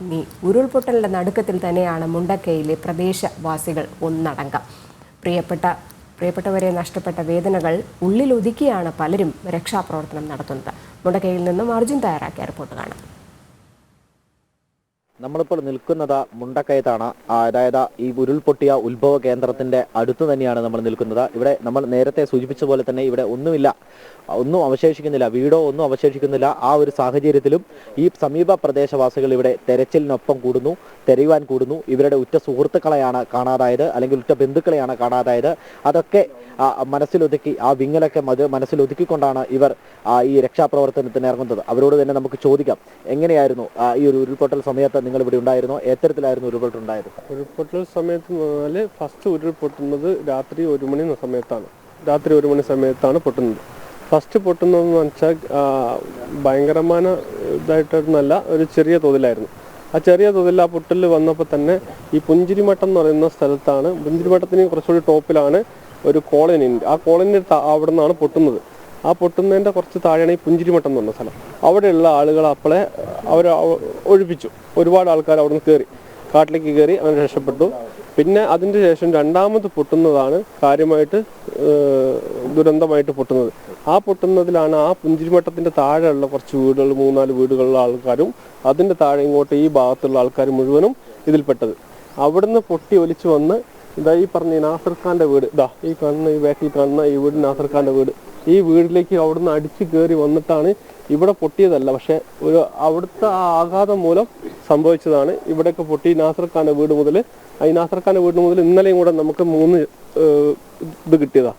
നീ ഉരുൾപൊട്ടലിന്റെ നടുക്കത്തിൽ തന്നെയാണ് മുണ്ടക്കയിലെ പ്രദേശവാസികൾ ഒന്നടങ്കം. പ്രിയപ്പെട്ട പ്രിയപ്പെട്ടവരെ നഷ്ടപ്പെട്ട വേദനകൾ ഉള്ളിലൊതുക്കിയാണ് പലരും രക്ഷാപ്രവർത്തനം നടത്തുന്നത്. മുണ്ടക്കയിൽ നിന്നും അർജുൻ തയ്യാറാക്കിയ റിപ്പോർട്ട് കാണാം. നമ്മളിപ്പോൾ നിൽക്കുന്നത് മുണ്ടക്കയത്താണ്. അതായത് ഈ ഉരുൾപൊട്ടിയ ഉത്ഭവ കേന്ദ്രത്തിന്റെ അടുത്ത് തന്നെയാണ് നമ്മൾ നിൽക്കുന്നത്. ഇവിടെ നമ്മൾ നേരത്തെ സൂചിപ്പിച്ച പോലെ തന്നെ ഇവിടെ ഒന്നുമില്ല ഒന്നും അവശേഷിക്കുന്നില്ല വീടോ ഒന്നും അവശേഷിക്കുന്നില്ല. ആ ഒരു സാഹചര്യത്തിലും ഈ സമീപ പ്രദേശവാസികൾ ഇവിടെ തെരച്ചിലിനൊപ്പം കൂടുന്നു തെരയുവാൻ കൂടുന്നു. ഇവരുടെ ഉറ്റ സുഹൃത്തുക്കളെയാണ് കാണാതായത് അല്ലെങ്കിൽ ഉറ്റ ബന്ധുക്കളെയാണ് കാണാതായത്. അതൊക്കെ മനസ്സിലൊതുക്കി ആ വിങ്ങലൊക്കെ മനസ്സിലൊതുക്കിക്കൊണ്ടാണ് ഇവർ ഈ രക്ഷാപ്രവർത്തനത്തിന് ഇറങ്ങുന്നത്. അവരോട് തന്നെ നമുക്ക് ചോദിക്കാം എങ്ങനെയായിരുന്നു ഈ ഒരു ഉരുൾപൊട്ടൽ സമയത്ത് നിങ്ങൾ ഇവിടെ ഉണ്ടായിരുന്നോ? എത്തരത്തിലായിരുന്നു ഉരുൾപൊട്ടൽ ഉണ്ടായത്? ഉരുൾപൊട്ടൽ സമയത്ത് പറഞ്ഞാൽ ഫസ്റ്റ് ഉരുൾപൊട്ടുന്നത് രാത്രി ഒരു മണി സമയത്താണ്. രാത്രി ഒരു മണി സമയത്താണ് പൊട്ടുന്നത്. ഫസ്റ്റ് പൊട്ടുന്നതെന്ന് വെച്ചാൽ ഭയങ്കരമായ ഇതായിട്ടൊന്നല്ല ഒരു ചെറിയ തോതിലായിരുന്നു. ആ ചെറിയ തോതിൽ ആ പൊട്ടൽ വന്നപ്പോൾ തന്നെ ഈ പുഞ്ചിരിമട്ടം എന്ന് പറയുന്ന സ്ഥലത്താണ് പുഞ്ചിരിമട്ടത്തിന് കുറച്ചുകൂടി ടോപ്പിലാണ് ഒരു കോളനി ഉണ്ട്. ആ കോളനി അവിടെ നിന്നാണ് പൊട്ടുന്നത്. ആ പൊട്ടുന്നതിന്റെ കുറച്ച് താഴെയാണ് ഈ പുഞ്ചിരിമട്ടം എന്ന് പറഞ്ഞ സ്ഥലം. അവിടെയുള്ള ആളുകൾ അപ്പോളെ അവർ ഒഴിപ്പിച്ചു. ഒരുപാട് ആൾക്കാർ അവിടെ നിന്ന് കയറി കാട്ടിലേക്ക് കയറി അവർ രക്ഷപ്പെട്ടു. പിന്നെ അതിന്റെ ശേഷം രണ്ടാമത് പൊട്ടുന്നതാണ് കാര്യമായിട്ട് ദുരന്തമായിട്ട് പൊട്ടുന്നത്. ആ പൊട്ടുന്നതിലാണ് ആ പുഞ്ചിരിമട്ടത്തിന്റെ താഴെയുള്ള കുറച്ച് വീടുകൾ മൂന്നാൽ വീടുകളിലുള്ള ആൾക്കാരും അതിന്റെ താഴെ ഇങ്ങോട്ട് ഈ ഭാഗത്തുള്ള ആൾക്കാർ മുഴുവനും ഇതിൽപ്പെട്ടത്. അവിടുന്ന് പൊട്ടി ഒലിച്ചു വന്ന് ഇതാ ഈ പറഞ്ഞ നാസർ വീട്. ഇതാ ഈ കാണുന്ന ഈ ബാക്കിൽ കാണുന്ന ഈ വീട് നാസർ വീട്. ഈ വീടിലേക്ക് അവിടുന്ന് അടിച്ചു കയറി വന്നിട്ടാണ് ഇവിടെ പൊട്ടിയതല്ല പക്ഷെ ഒരു അവിടുത്തെ ആ ആഘാതം മൂലം സംഭവിച്ചതാണ്. ഇവിടെയൊക്കെ പൊട്ടി നാസർ ഖാന്റെ വീട് മുതൽ ഈ നാസർ ഖാന്റെ വീട് മുതൽ ഇന്നലെയും കൂടെ നമുക്ക് മൂന്ന് ഇത് കിട്ടിയതാ.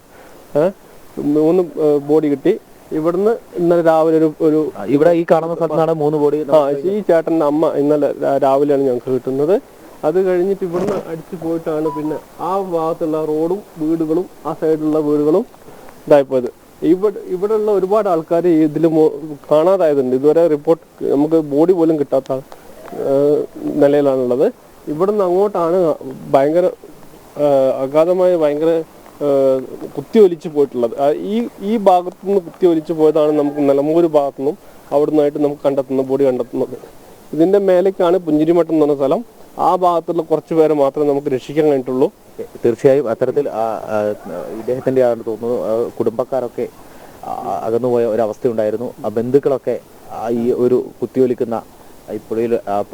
മൂന്ന് ബോഡി കിട്ടി. ഇവിടുന്ന് ഇന്നലെ രാവിലെ ഒരു ഒരു ഇവിടെ ഈ കാണുന്ന സ്ഥലത്താണ് മൂന്ന് ബോഡി ആ ഈ ചേട്ടന്റെ അമ്മ ഇന്നലെ രാവിലെയാണ് ഞങ്ങൾക്ക് കിട്ടുന്നത്. അത് കഴിഞ്ഞിട്ട് ഇവിടുന്ന് അടിച്ചു പോയിട്ടാണ് പിന്നെ ആ ഭാഗത്തുള്ള റോഡും വീടുകളും ആ സൈഡിലുള്ള വീടുകളും ഇതായിപ്പോയത്. ഇവിടെ ഇവിടെയുള്ള ഒരുപാട് ആൾക്കാർ ഇതിൽ കാണാതായതുണ്ട്. ഇതുവരെ റിപ്പോർട്ട് നമുക്ക് ബോഡി പോലും കിട്ടാത്ത നിലയിലാണുള്ളത്. ഇവിടെ നിന്ന് അങ്ങോട്ടാണ് ഭയങ്കര അഗാധമായി ഭയങ്കര കുത്തി ഒലിച്ചു പോയിട്ടുള്ളത്. ഈ ഈ ഭാഗത്തു നിന്ന് കുത്തി ഒലിച്ചു പോയതാണ് നമുക്ക് നിലമ്പൂർ ഭാഗത്തു നിന്നും അവിടുന്നായിട്ട് നമുക്ക് കണ്ടെത്തുന്ന ബോഡി കണ്ടെത്തുന്നത്. ഇതിന്റെ മേലേക്കാണ് പുഞ്ചിരിമട്ടം എന്ന് പറഞ്ഞ സ്ഥലം. ആ ഭാഗത്തുള്ള കുറച്ച് പേരെ മാത്രമേ നമുക്ക് രക്ഷിക്കാൻ കഴിഞ്ഞിട്ടുള്ളൂ. തീർച്ചയായും അത്തരത്തിൽ ഇദ്ദേഹത്തിന്റെ ആണ് തോന്നുന്നു കുടുംബക്കാരൊക്കെ അകന്നുപോയ ഒരവസ്ഥയുണ്ടായിരുന്നു. ആ ബന്ധുക്കളൊക്കെ ആ, ഈ ഒരു കുത്തിയൊലിക്കുന്ന ഈ പുഴയിൽ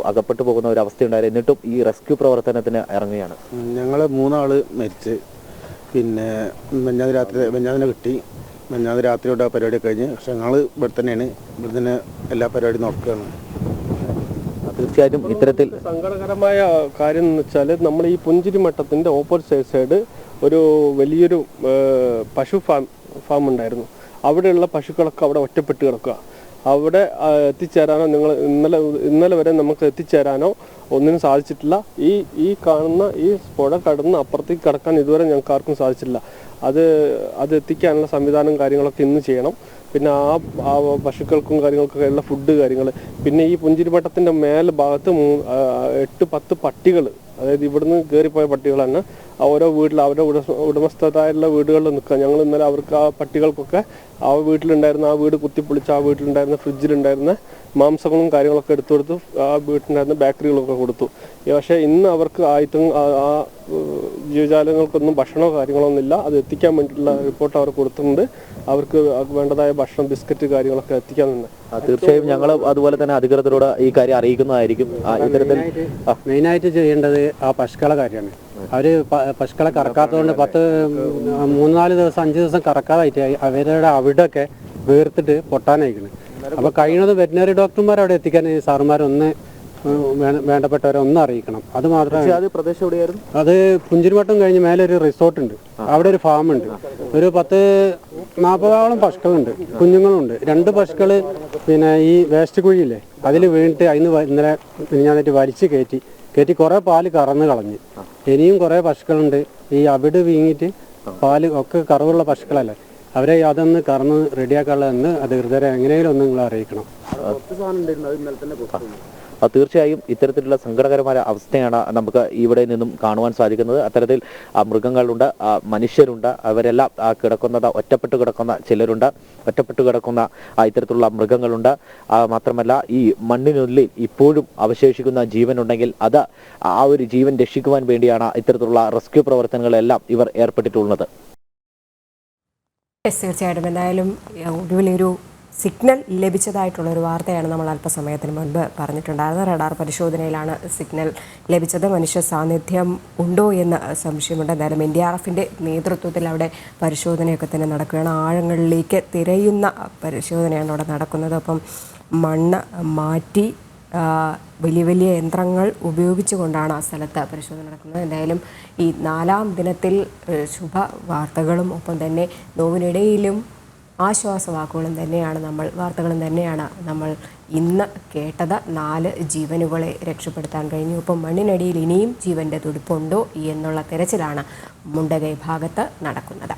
അകപ്പെട്ടു പോകുന്ന ഒരു അവസ്ഥയുണ്ടായിരുന്നു എന്നിട്ടും ഈ റെസ്ക്യൂ പ്രവർത്തനത്തിന് ഇറങ്ങുകയാണ്. ഞങ്ങൾ മൂന്നാൾ മരിച്ച്. പിന്നെ മെഞ്ഞാന്ന് രാത്രി മഞ്ഞാതിനെ കിട്ടി. മെഞ്ഞാന്ന് രാത്രിയോടെ ആ പരിപാടി കഴിഞ്ഞ്. പക്ഷെ ഞങ്ങൾ ഇവിടെ തന്നെയാണ് ഇവിടെ തന്നെ എല്ലാ പരിപാടിയും നോക്കുകയാണ് തീർച്ചയായിട്ടും ഇത്തരത്തിൽ സങ്കടകരമായ കാര്യം എന്ന് വെച്ചാൽ നമ്മൾ ഈ പുഞ്ചിരി മട്ടത്തിന്റെ ഓപ്പോസിറ്റ് സൈഡ് ഒരു വലിയൊരു പശു ഫാം ഫാം ഉണ്ടായിരുന്നു. അവിടെയുള്ള പശുക്കളൊക്കെ അവിടെ ഒറ്റപ്പെട്ട് കിടക്കുക. അവിടെ എത്തിച്ചേരാനോ നിങ്ങൾ ഇന്നലെ ഇന്നലെ വരെ നമുക്ക് എത്തിച്ചേരാനോ ഒന്നിനും സാധിച്ചിട്ടില്ല. ഈ ഈ കാണുന്ന ഈ പുഴ കടന്ന് അപ്പുറത്തേക്ക് കടക്കാൻ ഇതുവരെ ഞങ്ങൾക്ക് ആർക്കും സാധിച്ചിട്ടില്ല. അത് അത് എത്തിക്കാനുള്ള സംവിധാനം കാര്യങ്ങളൊക്കെ ഇന്ന് ചെയ്യണം. പിന്നെ ആ പശുക്കൾക്കും കാര്യങ്ങൾക്കൊക്കെ ഉള്ള ഫുഡ് കാര്യങ്ങൾ പിന്നെ ഈ പുഞ്ചിരിപ്പട്ടത്തിന്റെ മേലെ ഭാഗത്ത് എട്ട് പത്ത് പട്ടികൾ അതായത് ഇവിടുന്ന് കയറിപ്പോയ പട്ടികളാണ്. ഓരോ വീട്ടിൽ അവരുടെ ഉടമ ഉടമസ്ഥതായുള്ള വീടുകളിൽ നിൽക്കുക. ഞങ്ങൾ ഇന്നലെ അവർക്ക് ആ പട്ടികൾക്കൊക്കെ ആ വീട്ടിലുണ്ടായിരുന്ന ആ വീട് കുത്തിപ്പൊളിച്ച് ആ വീട്ടിലുണ്ടായിരുന്ന ഫ്രിഡ്ജിലുണ്ടായിരുന്ന മാംസങ്ങളും കാര്യങ്ങളൊക്കെ എടുത്തു കൊടുത്തു. ആ വീട്ടിലുണ്ടായിരുന്ന ബാക്ടറികളൊക്കെ കൊടുത്തു. പക്ഷേ ഇന്ന് അവർക്ക് ആയിട്ടും ആ ജീവജാലങ്ങൾക്കൊന്നും ഭക്ഷണമോ കാര്യങ്ങളോ ഒന്നുമില്ല അത് എത്തിക്കാൻ വേണ്ടിയിട്ടുള്ള റിപ്പോർട്ട് അവർ കൊടുത്തിട്ടുണ്ട്. അവർക്ക് വേണ്ടതായ ഭക്ഷണം ബിസ്ക്കറ്റ് കാര്യങ്ങളൊക്കെ എത്തിക്കാൻ തന്നെ. തീർച്ചയായും ഞങ്ങൾ അതുപോലെ തന്നെ അധികൃതരോട് ഈ കാര്യം അറിയിക്കുന്നതായിരിക്കും. ഇത്തരത്തിൽ മെയിനായിട്ട് ചെയ്യേണ്ടത് ആ പശുക്കളെ കാര്യമാണ്. അവർ പ- പശുക്കളെ കറക്കാത്തതുകൊണ്ട് പത്ത് മൂന്നാൽ ദിവസം അഞ്ച് ദിവസം കറക്കാതായിട്ട് അവരുടെ അവിടെയൊക്കെ വീർത്തിട്ട് പൊട്ടാനയക്കണം അപ്പൊ കഴിയുന്നത് വെറ്റിനറി ഡോക്ടർമാർ അവിടെ എത്തിക്കാൻ ഈ സാറുമാരൊന്ന് വേണ്ടപ്പെട്ടവരെ ഒന്ന് അറിയിക്കണം. അത് മാത്രമേ അത് പ്രദേശം എവിടെയായിരുന്നു? അത് പുഞ്ചിരിമട്ടം കഴിഞ്ഞ് മേലെ ഒരു റിസോർട്ട് ഉണ്ട്. അവിടെ ഒരു ഫാം ഉണ്ട്. ഒരു പത്ത് നാൽപ്പതോളം പശുക്കളുണ്ട് കുഞ്ഞുങ്ങളുണ്ട്. രണ്ട് പശുക്കൾ പിന്നെ ഈ വേസ്റ്റ് കുഴിയില്ലേ അതിൽ വീണിട്ട് അതിന് ഇന്നലെ മിനിഞ്ഞാന്നിട്ട് വലിച്ച് കയറ്റി കയറ്റി കുറേ പാൽ കറന്ന് കളഞ്ഞ്. ഇനിയും കുറേ പശുക്കളുണ്ട്. ഈ അവിട് വീങ്ങിയിട്ട് പാൽ ഒക്കെ കറവുള്ള പശുക്കളല്ലേ? അവരെ അതൊന്ന് കറന്ന് റെഡിയാക്കാനുള്ള എന്ന് അധികൃതരെ എങ്ങനെയും ഒന്ന് നിങ്ങൾ അറിയിക്കണം. ആ, തീർച്ചയായും ഇത്തരത്തിലുള്ള സങ്കടകരമായ അവസ്ഥയാണ് നമുക്ക് ഇവിടെ നിന്നും കാണുവാൻ സാധിക്കുന്നത്. അത്തരത്തിൽ മൃഗങ്ങളുണ്ട് മനുഷ്യരുണ്ട് അവരെല്ലാം ആ, കിടക്കുന്നത് ഒറ്റപ്പെട്ട് കിടക്കുന്ന ചിലരുണ്ട് ഒറ്റപ്പെട്ട് കിടക്കുന്ന ആ, ഇത്തരത്തിലുള്ള മൃഗങ്ങളുണ്ട്. ആ, മാത്രമല്ല ഈ മണ്ണിനുള്ളിൽ ഇപ്പോഴും അവശേഷിക്കുന്ന ജീവനുണ്ടെങ്കിൽ അത് ആ ഒരു ജീവൻ രക്ഷിക്കുവാൻ വേണ്ടിയാണ് ഇത്തരത്തിലുള്ള റെസ്ക്യൂ പ്രവർത്തനങ്ങളെല്ലാം ഇവർ ഏർപ്പെട്ടിട്ടുള്ളത്. യെസ് തീർച്ചയായിട്ടും. എന്തായാലും ഒടുവിലൊരു സിഗ്നൽ ലഭിച്ചതായിട്ടുള്ള ഒരു വാർത്തയാണ് നമ്മൾ അല്പസമയത്തിന് മുൻപ് പറഞ്ഞിട്ടുണ്ടായിരുന്നത്. റഡാർ പരിശോധനയിലാണ് സിഗ്നൽ ലഭിച്ചത്. മനുഷ്യ സാന്നിധ്യം ഉണ്ടോ എന്ന് സംശയമുണ്ട്. എന്തായാലും എൻ ഡി ആർ എഫിന്റെ നേതൃത്വത്തിൽ അവിടെ പരിശോധനയൊക്കെ തന്നെ നടക്കുകയാണ്. ആഴങ്ങളിലേക്ക് തിരയുന്ന പരിശോധനയാണ് അവിടെ നടക്കുന്നത്. അപ്പം മണ്ണ് മാറ്റി വലിയ വലിയ യന്ത്രങ്ങൾ ഉപയോഗിച്ചുകൊണ്ടാണ് ആ സ്ഥലത്ത് പരിശോധന നടക്കുന്നത്. എന്തായാലും ഈ നാലാം ദിനത്തിൽ ശുഭ വാർത്തകളും ഒപ്പം തന്നെ നോവിനിടയിലും ആശ്വാസവാക്കുകളും തന്നെയാണ് നമ്മൾ വാർത്തകളും തന്നെയാണ് നമ്മൾ ഇന്ന് കേട്ടത്. നാല് ജീവനുകളെ രക്ഷപ്പെടുത്താൻ കഴിഞ്ഞു. ഒപ്പം മണ്ണിനടിയിൽ ഇനിയും ജീവന്റെ തുടിപ്പുണ്ടോ എന്നുള്ള തിരച്ചിലാണ് മുണ്ടകൈ ഭാഗത്ത് നടക്കുന്നത്.